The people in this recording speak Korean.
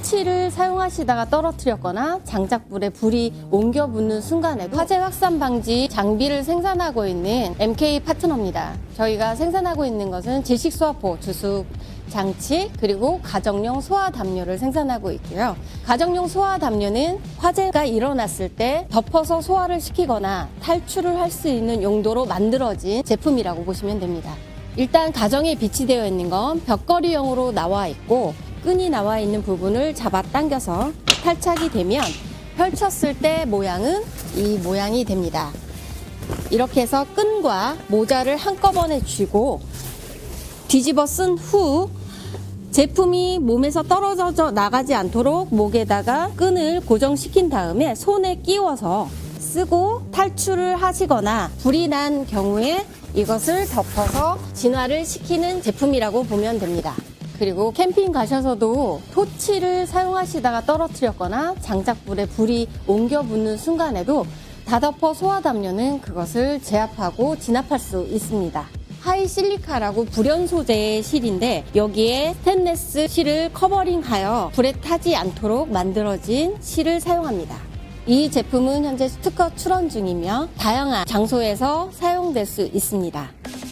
토치를 사용하시다가 떨어뜨렸거나 장작불에 불이 옮겨 붙는 순간에도 화재 확산 방지 장비를 생산하고 있는 MK 파트너입니다. 저희가 생산하고 있는 것은 질식 소화포, 주숙, 장치 그리고 가정용 소화 담요를 생산하고 있고요. 가정용 소화 담요는 화재가 일어났을 때 덮어서 소화를 시키거나 탈출을 할 수 있는 용도로 만들어진 제품이라고 보시면 됩니다. 일단 가정에 비치되어 있는 건 벽걸이형으로 나와 있고 끈이 나와 있는 부분을 잡아 당겨서 탈착이 되면 펼쳤을 때 모양은 이 모양이 됩니다. 이렇게 해서 끈과 모자를 한꺼번에 쥐고 뒤집어 쓴 후 제품이 몸에서 떨어져 나가지 않도록 목에다가 끈을 고정시킨 다음에 손에 끼워서 쓰고 탈출을 하시거나 불이 난 경우에 이것을 덮어서 진화를 시키는 제품이라고 보면 됩니다. 그리고 캠핑 가셔서도 토치를 사용하시다가 떨어뜨렸거나 장작불에 불이 옮겨 붙는 순간에도 다덮어 소화담요는 그것을 제압하고 진압할 수 있습니다. 하이실리카라고 불연 소재의 실인데 여기에 스테인레스 실을 커버링하여 불에 타지 않도록 만들어진 실을 사용합니다. 이 제품은 현재 스티커 출원 중이며 다양한 장소에서 사용될 수 있습니다.